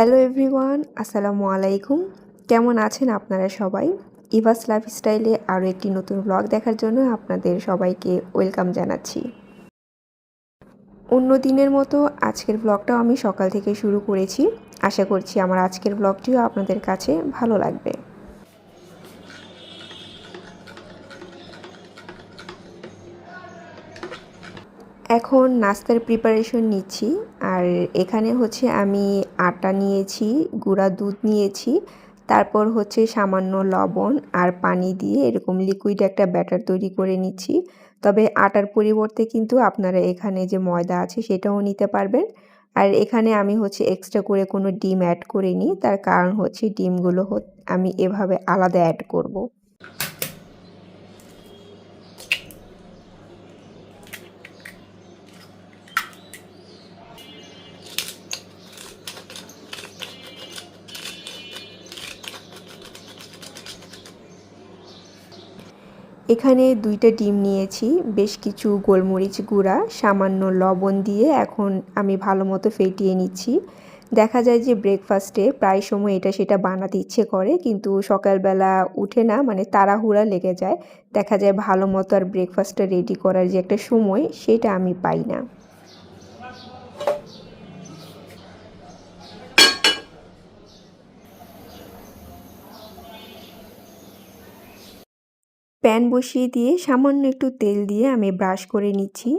Hello everyone, আসসালামু আলাইকুম। কেমন আছেন আপনারা সবাই? ইভাস লাইফস্টাইলে আরও একটি নতুন ব্লগ দেখার জন্য আপনাদের সবাইকে ওয়েলকাম জানাচ্ছি। অন্য দিনের মতো আজকের ব্লগটাও আমি সকাল থেকে শুরু করেছি। আশা করছি আমার আজকের ব্লগটিও আপনাদের কাছে ভালো লাগবে। এখন নাস্তার প্রিপারেশন নিচ্ছি। আর এখানে হচ্ছে আমি আটা নিয়েছি, গুঁড়া দুধ নিয়েছি, তারপর হচ্ছে সামান্য লবণ আর পানি দিয়ে এরকম লিকুইড একটা ব্যাটার তৈরি করে নিচ্ছি। তবে আটার পরিবর্তে কিন্তু আপনারা এখানে যে ময়দা আছে সেটাও নিতে পারবেন। আর এখানে আমি হচ্ছে এক্সট্রা করে কোনো ডিম অ্যাড করিনি, তার কারণ হচ্ছে ডিমগুলো আমি এভাবে আলাদা অ্যাড করব। এখানে দুইটা ডিম নিয়েছি, বেশ কিছু গোলমরিচ গুঁড়া, সামান্য লবণ দিয়ে এখন আমি ভালো মতো ফেটিয়ে নিচ্ছি। দেখা যায় যে ব্রেকফাস্টে প্রায় সময় এটা সেটা বানাতে ইচ্ছে করে, কিন্তু সকালবেলা উঠে না মানে তাড়াহুড়া লেগে যায়। দেখা যায় ভালো মতো আর ব্রেকফাস্টটা রেডি করার যে একটা সময়, সেটা আমি পাই না। প্যান বসিয়ে দিয়ে সামান্য একটু তেল দিয়ে আমি ব্রাশ করে নিচ্ছি।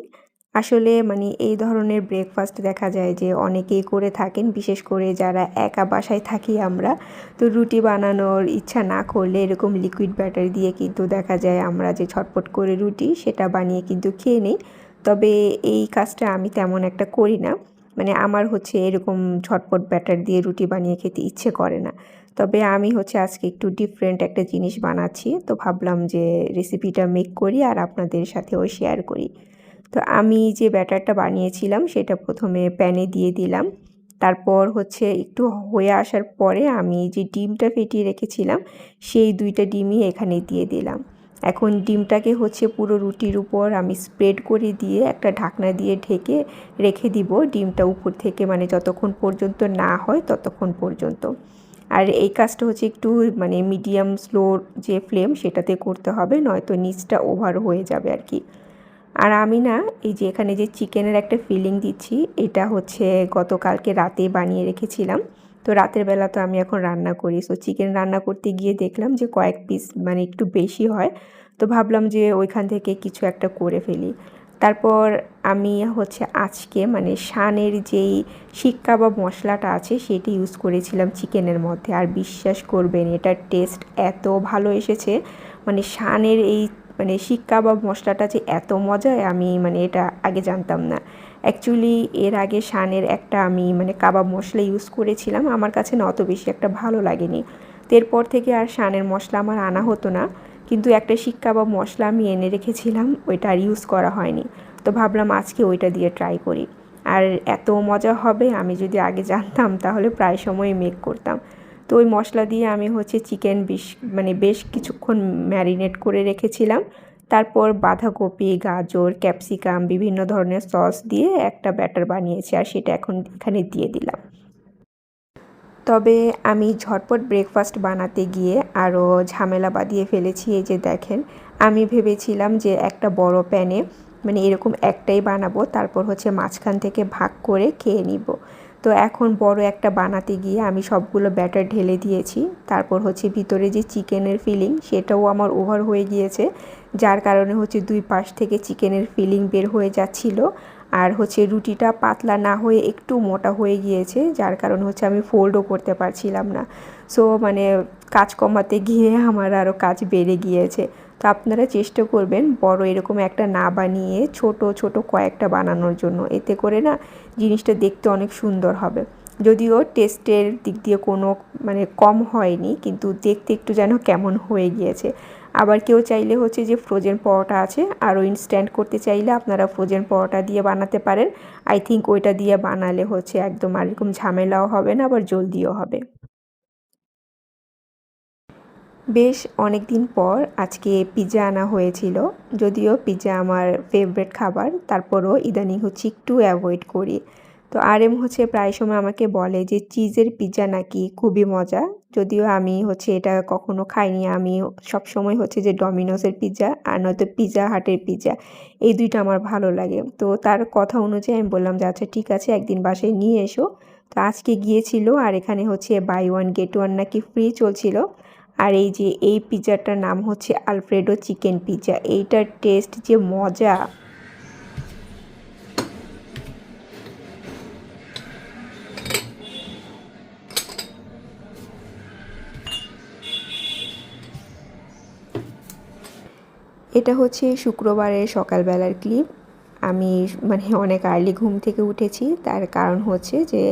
আসলে মানে এই ধরনের ব্রেকফাস্ট দেখা যায় যে অনেকেই করে থাকেন, বিশেষ করে যারা একা বাসায় থাকি আমরা। তো রুটি বানানোর ইচ্ছা না করলে এরকম লিকুইড ব্যাটার দিয়ে কিন্তু দেখা যায় আমরা যে ছটপট করে রুটি সেটা বানিয়ে কিন্তু খেয়ে নিই। তবে এই কাজটা আমি তেমন একটা করি না। মানে আমার হচ্ছে এরকম ছটপট ব্যাটার দিয়ে রুটি বানিয়ে খেতে ইচ্ছে করে না। তবে আমি হচ্ছে আজকে একটু ডিফারেন্ট একটা জিনিস বানাচ্ছি। তো ভাবলাম যে রেসিপিটা মেক করি আর আপনাদের সাথেও শেয়ার করি। তো আমি যে ব্যাটারটা বানিয়েছিলাম সেটা প্রথমে প্যানে দিয়ে দিলাম। তারপর হচ্ছে একটু হয়ে আসার পরে আমি যে ডিমটা ফেটিয়ে রেখেছিলাম, সেই দুইটা ডিমই এখানে দিয়ে দিলাম। এখন ডিমটাকে হচ্ছে পুরো রুটির উপর আমি স্প্রেড করে দিয়ে একটা ঢাকনা দিয়ে ঢেকে রেখে দিব। ডিমটা উপর থেকে মানে যতক্ষণ পর্যন্ত না হয় ততক্ষণ পর্যন্ত। আর এই কাজটা হচ্ছে একটু মানে মিডিয়াম স্লো যে ফ্লেম সেটাতে করতে হবে, নয়তো নিচটা ওভার হয়ে যাবে আর কি। আর আমি না, এই যে এখানে যে চিকেনের একটা ফিলিং দিচ্ছি, এটা হচ্ছে গতকালকে রাতে বানিয়ে রেখেছিলাম। তো রাতের বেলা তো আমি এখন রান্না করি। সো চিকেন রান্না করতে গিয়ে দেখলাম যে কয়েক পিস মানে একটু বেশি হয়। তো ভাবলাম যে ওইখান থেকে কিছু একটা করে ফেলি। তারপর আমি হচ্ছে আজকে মানে শানের যেই শিক্কা বা মশলাটা আছে সেটি ইউজ করেছিলাম চিকেনের মধ্যে। আর বিশ্বাস করবেন, এটার টেস্ট এত ভালো এসেছে। মানে শানের এই মানে শিক্কা বা মশলাটা যে এত মজায় আমি মানে এটা আগে জানতাম না। অ্যাকচুয়ালি এর আগে শানের একটা আমি মানে কাবাব মশলা ইউজ করেছিলাম। আমার কাছে না অত বেশি একটা ভালো লাগেনি। তো এরপর থেকে আর শানের মশলা আমার আনা হতো না। কিন্তু একটা শিক্কা বা মশলা আমি এনে রেখেছিলাম, ওইটা আর ইউজ করা হয়নি। তো ভাবলাম আজকে ওইটা দিয়ে ট্রাই করি। আর এত মজা হবে, আমি যদি আগে জানতাম তাহলে প্রায় সময় মেক করতাম। তো ওই মশলা দিয়ে আমি হচ্ছে চিকেন বেশ মানে বেশ কিছুক্ষণ ম্যারিনেট করে রেখেছিলাম। তারপর বাঁধাকপি, গাজর ক্যাপসিকাম বিভিন্ন ধরনের সস দিয়ে একটা ব্যাটার বানিয়েছি, আর সেটা এখন এখানে দিয়ে দিলাম। তবে আমি ঝটপট ব্রেকফাস্ট বানাতে গিয়ে আরও ঝামেলা বাঁধিয়ে ফেলেছি, এই যে দেখেন। আমি ভেবেছিলাম যে একটা বড় প্যানে মানে এরকম একটাই বানাবো, তারপর হচ্ছে মাঝখান থেকে ভাগ করে খেয়ে নিব। তো এখন বড় একটা বানাতে গিয়ে আমি সবগুলো ব্যাটার ঢেলে দিয়েছি, তারপর হচ্ছে ভিতরে যে চিকেনের ফিলিং সেটাও আমার ওভার হয়ে গিয়েছে, যার কারণে হচ্ছে দুই পাশ থেকে চিকেনের ফিলিং বের হয়ে যাচ্ছিল। আর হচ্ছে রুটিটা পাতলা না হয়ে একটু মোটা হয়ে গিয়েছে, যার কারণ হচ্ছে আমি ফোল্ডও করতে পারছিলাম না। সো মানে কাজ কমাতে গিয়ে আমার আরও কাজ বেড়ে গিয়েছে। তো আপনারা চেষ্টা করবেন বড় এরকম একটা না বানিয়ে ছোট ছোট কয়েকটা বানানোর জন্য। এতে করে না জিনিসটা দেখতে অনেক সুন্দর হবে। যদিও টেস্টের দিক দিয়ে কোনো মানে কম হয়নি, কিন্তু দেখতে একটু যেন কেমন হয়ে গিয়েছে। আবার কেউ চাইলে হচ্ছে যে ফ্রোজেন পরোটা আছে, আরও ইনস্ট্যান্ট করতে চাইলে আপনারা ফ্রোজেন পরোটা দিয়ে বানাতে পারেন। আই থিঙ্ক ওইটা দিয়ে বানালে হচ্ছে একদম আর এরকম ঝামেলাও হবে না, আবার জলদিও হবে। বেশ অনেক দিন পর আজকে পিৎজা আনা হয়েছিল, যদিও পিৎজা আমার ফেভারেট খাবার, তারপরও ইদানিং হচ্ছে একটু অ্যাভয়েড করি। তো আর এম হচ্ছে প্রায় সময় আমাকে বলে যে, চিজের পিৎজা নাকি খুবই মজা। যদিও আমি হচ্ছে এটা কখনো খাইনি। আমি সব সময় হচ্ছে যে ডমিনোসের পিৎজা আর নয়তো পিৎজা হাটের পিৎজা এই দুইটা আমার ভালো লাগে। তো তার কথা অনুযায়ী আমি বললাম যে আচ্ছা ঠিক আছে, একদিন বাসায় নিয়ে এসো। তো আজকে গিয়েছিল আর এখানে হচ্ছে বাই ওয়ান গেট ওয়ান নাকি ফ্রি চলছিল। আর এই যে, এই পিৎজাটার নাম হচ্ছে আলফ্রেডো চিকেন পিৎজা এইটার টেস্ট যে মজা! এটা হচ্ছে শুক্রবারের সকালবেলার ক্লিপ আমি মানে অনেক আর্লি ঘুম থেকে উঠেছি, তার কারণ হচ্ছে যে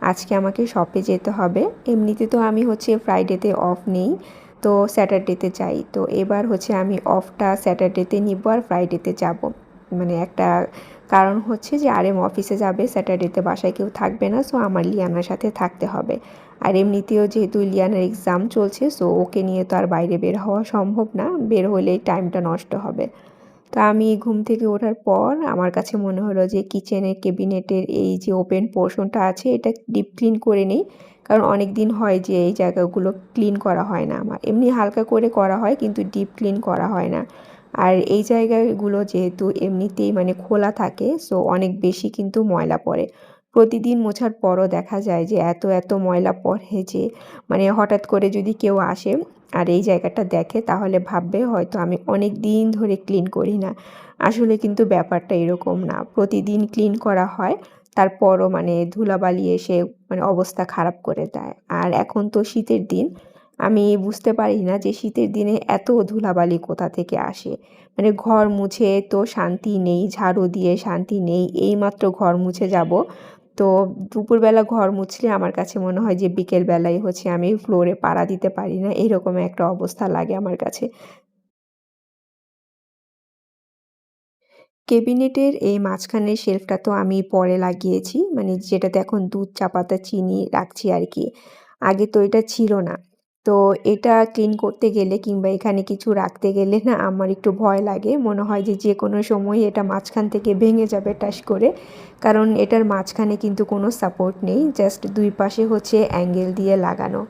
আজকে আমাকে শপে যেতে হবে। এমনিতে তো আমি হচ্ছে ফ্রাইডেতে অফ নেই, তো স্যাটারডেতে যাই। তো এবার হচ্ছে আমি অফটা স্যাটারডেতে নিব আর ফ্রাইডেতে যাব। মানে একটা কারণ হচ্ছে যে আর এম অফিসে যাবে স্যাটারডেতে বাসায় কেউ থাকবে না সো আমার লিয়ানার সাথে থাকতে হবে। আর এমনিতেও যেহেতু লিয়ানার এক্সাম চলছে সো ওকে নিয়ে তো আর বাইরে বের হওয়া সম্ভব না। বের হলেই টাইমটা নষ্ট হবে। তো আমি ঘুম থেকে ওঠার পর আমার কাছে মনে হলো যে কিচেনের কেবিনেটের এই যে ওপেন পোর্শনটা আছে, এটা ডিপ ক্লিন করে নিই। কারণ অনেক দিন হয় যে এই জায়গাগুলো ক্লিন করা হয় না আমার। এমনি হালকা করে করা হয়, কিন্তু ডিপ ক্লিন করা হয় না। আর এই জায়গাগুলো যেহেতু এমনিতেই মানে খোলা থাকে সো অনেক বেশি কিন্তু ময়লা পড়ে। প্রতিদিন মোছার পরও দেখা যায় যে এত এত ময়লা পড়ে যে মানে হঠাৎ করে যদি কেউ আসে আর এই জায়গাটা দেখে তাহলে ভাববে হয়তো আমি অনেক দিন ধরে ক্লিন করি না। আসলে কিন্তু ব্যাপারটা এরকম না। প্রতিদিন ক্লিন করা হয়, তারপরও মানে ধুলাবালি এসে মানে অবস্থা খারাপ করে দেয়। আর এখন তো শীতের দিন, আমি বুঝতে পারি না যে শীতের দিনে এত ধুলাবালি কোথা থেকে আসে। মানে ঘর মুছে তো শান্তি নেই, ঝাড়ু দিয়ে শান্তি নেই, এইমাত্র ঘর মুছে যাব তো দুপুরবেলা ঘর মুছলে আমার কাছে মনে হয় যে বিকেলবেলায় হচ্ছে আমি ফ্লোরে পাড়া দিতে পারি না, এরকম একটা অবস্থা লাগে আমার কাছে। কেবিনেটের এই মাঝখানের শেলফটা তো আমি পরে লাগিয়েছি মানে যেটাতে এখন দুধ চা পাতা চিনি রাখছি আর কি। আগে তো এটা ছিল না। তো এটা ক্লিন করতে গেলে কিংবা এখানে কিছু রাখতে গেলে না আমার একটু ভয় লাগে। মনে হয় যে যে কোনো সময় এটা মাঝখান থেকে ভেঙে যাবে টাস করে। কারণ এটার মাঝখানে কিন্তু কোনো সাপোর্ট নেই। জাস্ট দুই পাশে হচ্ছে অ্যাঙ্গেল দিয়ে লাগানো।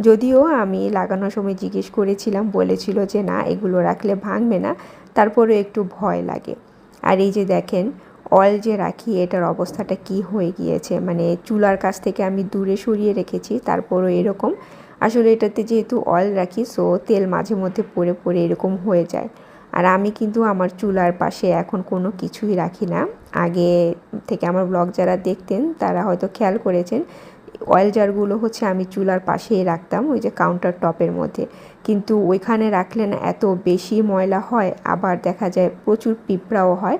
যদিও আমি লাগানোর সময় জিজ্ঞেস করেছিলাম, বলেছিল যে না, এগুলো রাখলে ভাঙবে না। তারপরে একটু ভয় লাগে। আর এই যে দেখেন অয়েল যে রাখি, এটার অবস্থাটা কি হয়ে গিয়েছে? মানে চুলার কাছ থেকে আমি দূরে সরিয়ে রেখেছি, তারপরও এরকম। আসলে এটাতে যেহেতু অয়েল রাখি সো তেল মাঝে মধ্যে পড়ে পড়ে এরকম হয়ে যায়। আর আমি কিন্তু আমার চুলার পাশে এখন কোনো কিছুই রাখি না। আগে থেকে আমার ব্লগ যারা দেখতেন, তারা হয়তো খেয়াল করেছেন অয়েল জারগুলো হচ্ছে আমি চুলার পাশেই রাখতাম, ওই যে কাউন্টার টপের মধ্যে। কিন্তু ওইখানে রাখলে না এত বেশি ময়লা হয়, আবার দেখা যায় প্রচুর পিঁপড়াও হয়।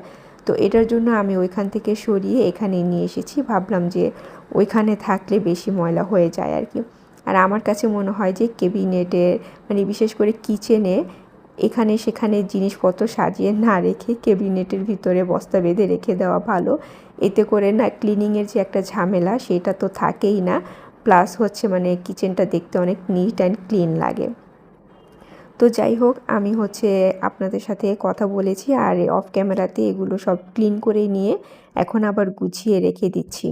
তো এটার জন্য আমি ওইখান থেকে সরিয়ে এখানে নিয়ে এসেছি। ভাবলাম যে ওইখানে থাকলে বেশি ময়লা হয়ে যায় আর কি। আর আমার কাছে মনে হয় যে কেবিনেটের মানে বিশেষ করে কিচেনে এখানে সেখানে জিনিসপত্র সাজিয়ে না রেখে কেবিনেটের ভিতরে বস্তা বেঁধে রেখে দেওয়া ভালো। এতে করে না ক্লিনিংয়ের যে একটা ঝামেলা সেটা তো থাকেই না। প্লাস হচ্ছে মানে কিচেনটা দেখতে অনেক নিট অ্যান্ড ক্লিন লাগে। তো যাই হোক, আমি হচ্ছে আপনাদের সাথে কথা বলেছি আর অফ ক্যামেরাতে এগুলো সব ক্লিন করে নিয়ে এখন আবার গুছিয়ে রেখে দিচ্ছি।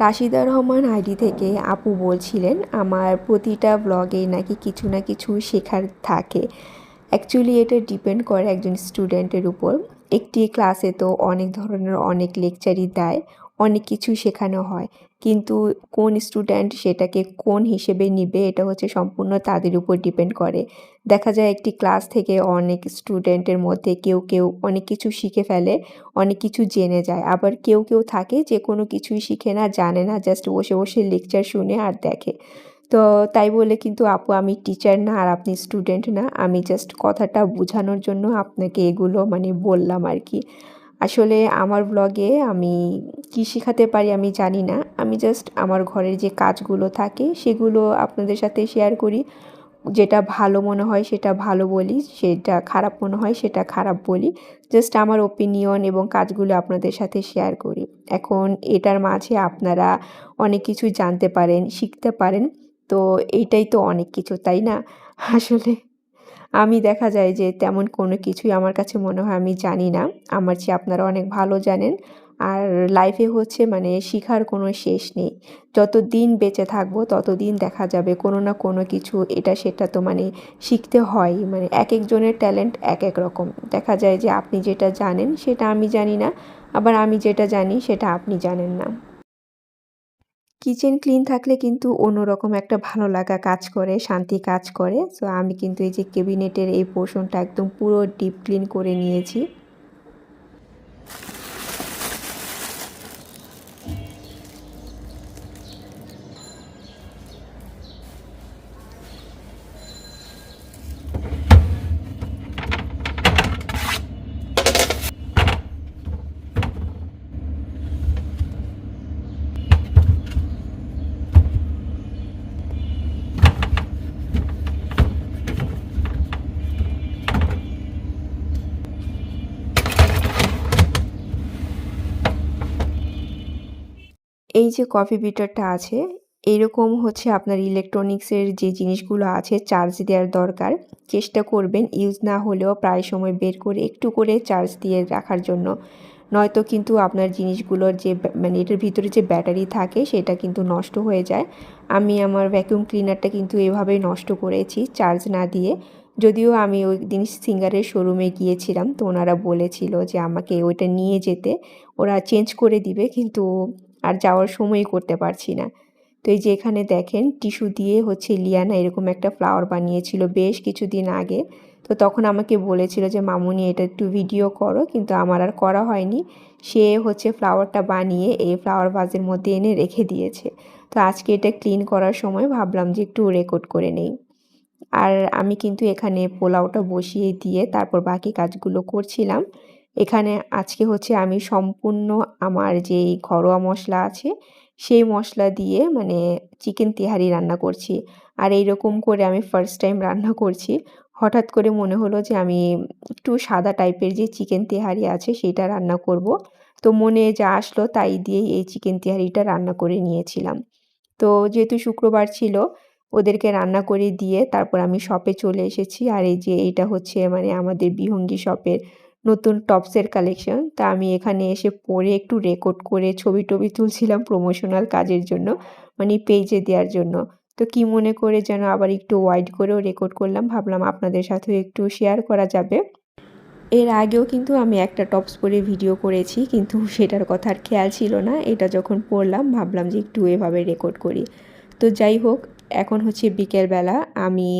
রাশিদা রহমান আইডি থেকে আপু বলছিলেন, আমার প্রতিটা ব্লগে নাকি কিছু না কিছু শেখার থাকে। অ্যাকচুয়ালি এটা ডিপেন্ড করে একজন স্টুডেন্টের উপর। একটি ক্লাসে তো অনেক ধরনের অনেক লেকচারই দেয়। অনেক কিছু শেখানো হয়। কিন্তু কোন স্টুডেন্ট সেটাকে কোন হিসেবে নিবে, এটা হচ্ছে সম্পূর্ণ তাদের উপর ডিপেন্ড করে। দেখা যায় একটি ক্লাস থেকে অনেক স্টুডেন্টের মধ্যে কেউ কেউ অনেক কিছু শিখে ফেলে, অনেক কিছু জেনে যায়। আবার কেউ কেউ থাকে যে কোনো কিছুই শিখে না, জানে না জাস্ট বসে বসে লেকচার শুনে আর দেখে। তো তাই বলে কিন্তু আপু আমি টিচার না আর আপনি স্টুডেন্ট না, আমি জাস্ট কথাটা বোঝানোর জন্য আপনাকে এগুলো মানে বললাম আর কি। আসলে আমার ব্লগে আমি কী শেখাতে পারি আমি জানি না। আমি জাস্ট আমার ঘরের যে কাজগুলো থাকে সেগুলো আপনাদের সাথে শেয়ার করি। যেটা ভালো মনে হয় সেটা ভালো বলি, সেটা খারাপ মনে হয় সেটা খারাপ বলি। জাস্ট আমার ওপিনিয়ন এবং কাজগুলো আপনাদের সাথে শেয়ার করি। এখন এটার মাঝে আপনারা অনেক কিছু জানতে পারেন, শিখতে পারেন। তো এইটাই তো অনেক কিছু, তাই না? আসলে আমি দেখা যায় যে তেমন কোনো কিছুই আমার কাছে মনে হয় আমি জানি না। আমার চেয়ে আপনারা অনেক ভালো জানেন। আর লাইফে হচ্ছে মানে শিখার কোনো শেষ নেই। যত দিন বেঁচে থাকব তত দিন দেখা যাবে কোনো না কোনো কিছু এটা সেটা তো মানে শিখতে হয়। মানে এক একজনের ট্যালেন্ট এক এক রকম। দেখা যায় যে আপনি যেটা জানেন সেটা আমি জানি না। আবার আমি যেটা জানি সেটা আপনি জানেন না। কিচেন ক্লিন থাকলে কিন্তু অন্যরকম একটা ভালো লাগা কাজ করে, শান্তি কাজ করে। সো আমি কিন্তু এই যে কেবিনেটের এই পোর্শনটা একদম পুরো ডিপ ক্লিন করে নিয়েছি। এই যে কফি বিটারটা আছে, এরকম হচ্ছে আপনার ইলেকট্রনিক্সের যে জিনিসগুলো আছে চার্জ দেওয়ার দরকার। চেষ্টা করবেন ইউজ না হলেও প্রায় সময় বের করে একটু করে চার্জ দিয়ে রাখার জন্য। নয়তো কিন্তু আপনার জিনিসগুলোর যে মানে এটার ভিতরে যে ব্যাটারি থাকে, সেটা কিন্তু নষ্ট হয়ে যায়। আমি আমার ভ্যাকুয়াম ক্লিনারটা কিন্তু এভাবেই নষ্ট করেছি চার্জ না দিয়ে। যদিও আমি ওই দিন সিঙ্গারের শোরুমে গিয়েছিলাম, তো ওনারা বলেছিল যে আমাকে ওইটা নিয়ে যেতে। ওরা চেঞ্জ করে দিবে, কিন্তু আর যাওয়ার সময় করতে পারছি না। তো এই যে এখানে দেখেন, টিস্যু দিয়ে হচ্ছে লিয়ানা এরকম একটা ফ্লাওয়ার বানিয়েছিল বেশ কিছুদিন আগে। তো তখন আমাকে বলেছিল যে, মামুনি, এটা একটু ভিডিও করো। কিন্তু আমার আর করা হয়নি। সে হচ্ছে ফ্লাওয়ারটা বানিয়ে এই ফ্লাওয়ার ভাজের মধ্যে এনে রেখে দিয়েছে। তো আজকে এটা ক্লিন করার সময় ভাবলাম যে, একটু রেকর্ড করে নেই। আর আমি কিন্তু এখানে পোলাওটা বসিয়ে দিয়ে তারপর বাকি কাজগুলো করছিলাম। এখানে আজকে হচ্ছে আমি সম্পূর্ণ আমার যে ঘরোয়া মশলা আছে, সেই মশলা দিয়ে মানে চিকেন তিহারি রান্না করছি। আর এইরকম করে আমি ফার্স্ট টাইম রান্না করছি। হঠাৎ করে মনে হলো যে আমি একটু সাদা টাইপের যে চিকেন তেহারি আছে সেটা রান্না করব। তো মনে যা আসলো তাই দিয়েই এই চিকেন তেহারিটা রান্না করে নিয়েছিলাম। তো যেহেতু শুক্রবার ছিল, ওদেরকে রান্না করে দিয়ে তারপর আমি শপে চলে এসেছি। আর এই যে এইটা হচ্ছে মানে আমাদের বিহঙ্গি শপের নতুন টপসের কালেকশন তা আমি এখানে এসে পরে একটু রেকর্ড করে ছবি টবি তুলছিলাম প্রমোশনাল কাজের জন্য মানে পেজে দেওয়ার জন্য। তো কি মনে করে যেন আবার একটু ওয়াইড করেও রেকর্ড করলাম, ভাবলাম আপনাদের সাথেও একটু শেয়ার করা যাবে। এর আগেও কিন্তু আমি একটা টপস পরে ভিডিও করেছি, কিন্তু সেটার কথা আর খেয়াল ছিল না। এটা যখন পড়লাম, ভাবলাম যে একটু এভাবে রেকর্ড করি। তো যাই হোক এখন হচ্ছে বিকেলবেলা আমি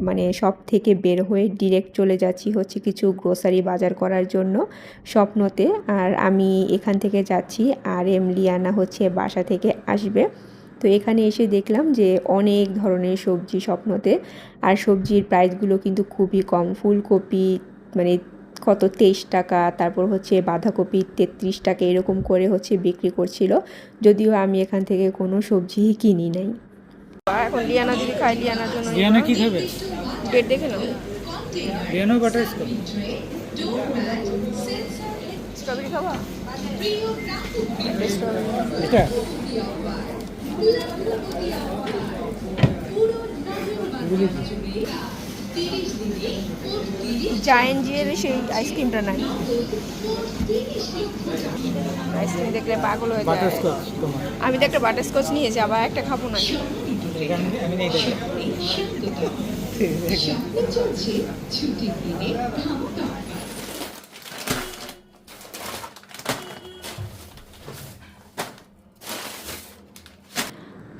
মানে সব থেকে বের হয়ে ডিরেক্ট চলে যাচ্ছি হচ্ছে কিছু গ্রোসারি বাজার করার জন্য স্বপ্নতে। আর আমি এখান থেকে যাচ্ছি, আর এম লিয়ানা হচ্ছে বাসা থেকে আসবে। তো এখানে এসে দেখলাম যে অনেক ধরনের সবজি স্বপ্নতে। আর সবজির প্রাইসগুলো কিন্তু খুবই কম। ফুলকপি মানে কত তেইশ টাকা, তারপর হচ্ছে বাঁধাকপি তেত্রিশ টাকা এরকম করে হচ্ছে বিক্রি করছিল। যদিও আমি এখান থেকে কোনো সবজি কিনি নাই। এখন লিয়ানা যদি খাই লিয়ানার জন্য লিয়ানা কি খাবে? ডেট দেখে নাও। লিয়ানো বাটার স্ট্রবেরি খাবা? এটা? জায়েন্ট জিয়ের সেই আইসক্রিমটা নাই। আইসক্রিম দেখলে পাগল হয়ে বাটার যায় স্কচ আমি তো একটা বাটার স্কচ নিয়েছি আবার একটা খাব না। এখানে আমি নেই দেখি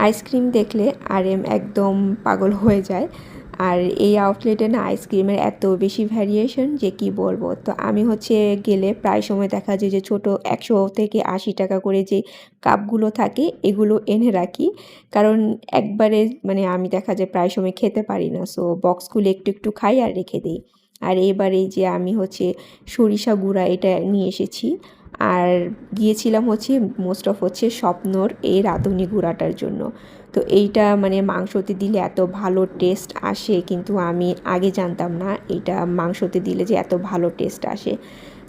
আইসক্রিম দেখলে আর এম একদম পাগল হয়ে যায়। আর এই আউটলেটে না আইসক্রিমের এত বেশি ভ্যারিয়েশন যে কি বলব? তো আমি হচ্ছে গেলে প্রায় সময় দেখা যায় যে ছোট একশো থেকে আশি টাকা করে যে কাপগুলো থাকে, এগুলো এনে রাখি। কারণ একবারে মানে আমি দেখা যায় প্রায় সময় খেতে পারি না সো বক্সগুলো একটু একটু খাই আর রেখে দিই। আর এবারে যে আমি হচ্ছে সরিষা গুঁড়া এটা নিয়ে এসেছি। আর গিয়েছিলাম হচ্ছে মোস্ট অফ হচ্ছে স্বপ্নর এই রাঁধুনি গুঁড়াটার জন্য। তো এইটা মানে মাংসতে দিলে এত ভালো টেস্ট আসে কিন্তু আমি আগে জানতাম না এটা মাংসতে দিলে যে এত ভালো টেস্ট আসে।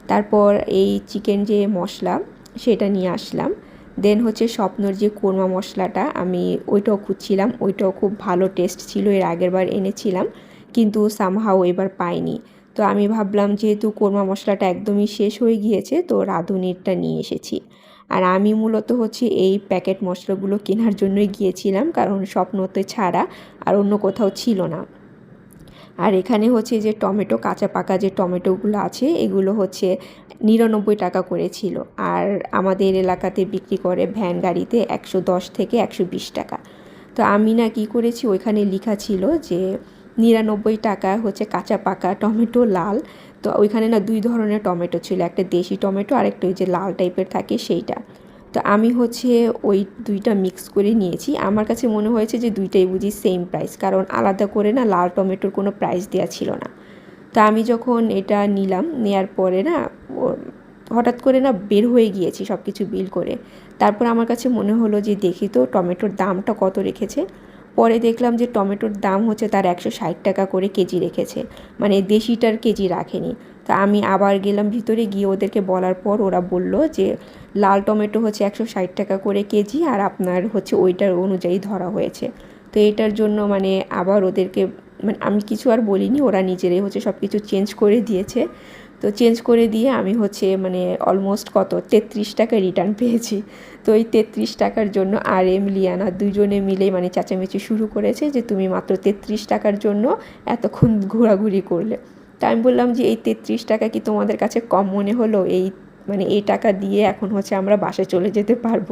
তারপর এই চিকেন যে মশলা, সেটা নিয়ে আসলাম। দেন হচ্ছে স্বপ্নর যে কোরমা মশলাটা, আমি ওইটাও খুঁজছিলাম, ওইটাও খুব ভালো টেস্ট ছিল, এর আগের বার এনেছিলাম, কিন্তু সামহাও এবার পাইনি। তো আমি ভাবলাম যেহেতু কোরমা মশলাটা একদমই শেষ হয়ে গিয়েছে, তো রাঁধুনিরটা নিয়ে এসেছি। আর আমি মূলত হচ্ছে এই প্যাকেট মশলাগুলো কেনার জন্যই গিয়েছিলাম, কারণ স্বপ্নতে ছাড়া আর অন্য কোথাও ছিল না। আর এখানে হচ্ছে যে টমেটো, কাঁচা পাকা যে টমেটোগুলো আছে, এগুলো হচ্ছে নিরানব্বই টাকা করে ছিল। আর আমাদের এলাকাতে বিক্রি করে ভ্যান গাড়িতে একশো দশ থেকে একশো বিশ টাকা। তো আমি না কী করেছি, ওইখানে লেখা ছিল যে নিরানব্বই টাকা হচ্ছে কাঁচা পাকা টমেটো লাল। তো ওইখানে না দুই ধরনের টমেটো ছিল, একটা দেশি টমেটো আর একটা ওই যে লাল টাইপের থাকে সেইটা। তো আমি হচ্ছে ওই দুইটা মিক্স করে নিয়েছি। আমার কাছে মনে হয়েছে যে দুইটাই বুঝি সেম প্রাইস কারণ আলাদা করে না লাল টমেটোর কোনো প্রাইস দেওয়া ছিল না। তো আমি যখন এটা নিলাম, নেয়ার পরে না হঠাৎ করে না বের হয়ে গিয়েছি সব কিছু বিল করে। তারপর আমার কাছে মনে হলো যে দেখি তো টমেটোর দামটা কত রেখেছে। পরে দেখলাম যে টমেটোর দাম হচ্ছে তার একশো ষাট টাকা করে কেজি রেখেছে। মানে দেশিটার কেজি রাখেনি। তা আমি আবার গেলাম ভিতরে গিয়ে ওদেরকে বলার পর ওরা বলল যে, লাল টমেটো হচ্ছে একশো ষাট টাকা করে কেজি আর আপনার হচ্ছে ওইটার অনুযায়ী ধরা হয়েছে। তো এটার জন্য মানে আবার ওদেরকে মানে আমি কিছু আর বলিনি, ওরা নিজেরাই হচ্ছে সব কিছু চেঞ্জ করে দিয়েছে। তো চেঞ্জ করে দিয়ে আমি হচ্ছে মানে অলমোস্ট কত? তেত্রিশ টাকা রিটার্ন পেয়েছি। তো এই তেত্রিশ টাকার জন্য আর এম লিয়ানা দুজনে মিলে মানে চেঁচামেচি শুরু করেছে যে তুমি মাত্র তেত্রিশ টাকার জন্য এতক্ষণ ঘোরাঘুরি করলে। তা আমি বললাম যে এই তেত্রিশ টাকা কি তোমাদের কাছে কম মনে হলো? এই মানে এই টাকা দিয়ে এখন হচ্ছে আমরা বাসে চলে যেতে পারব।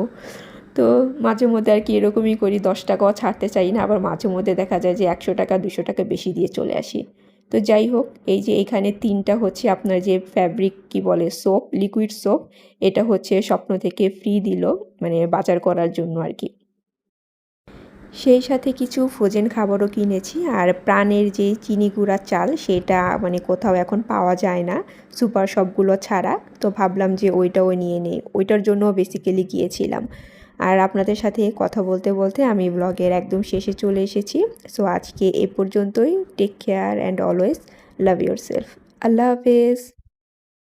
তো মাঝে মধ্যে আর কি এরকমই করি, দশ টাকাও ছাড়তে চাই না। আবার মাঝে মধ্যে দেখা যায় যে একশো টাকা, দুশো টাকা বেশি দিয়ে চলে আসি। তো যাই হোক, এই যে এখানে তিনটা হচ্ছে আপনার যে ফ্যাব্রিক কি বলে সোপ লিকুইড সোপ এটা হচ্ছে স্বপ্ন থেকে ফ্রি দিল মানে বাজার করার জন্য আর কি। সেই সাথে কিছু ফ্রোজেন খাবারও কিনেছি, আর প্রাণের যে চিনি গুঁড়া চাল, সেটা মানে কোথাও এখন পাওয়া যায় না সুপার শপগুলো ছাড়া। তো ভাবলাম যে ওইটাও নিয়ে নেই, ওইটার জন্য বেসিক্যালি গিয়েছিলাম। আর আপনাদের সাথে কথা বলতে বলতে আমি ব্লগের একদম শেষে চলে এসেছি। সো আজকে এ পর্যন্তই take care and always love your self হাফেজ।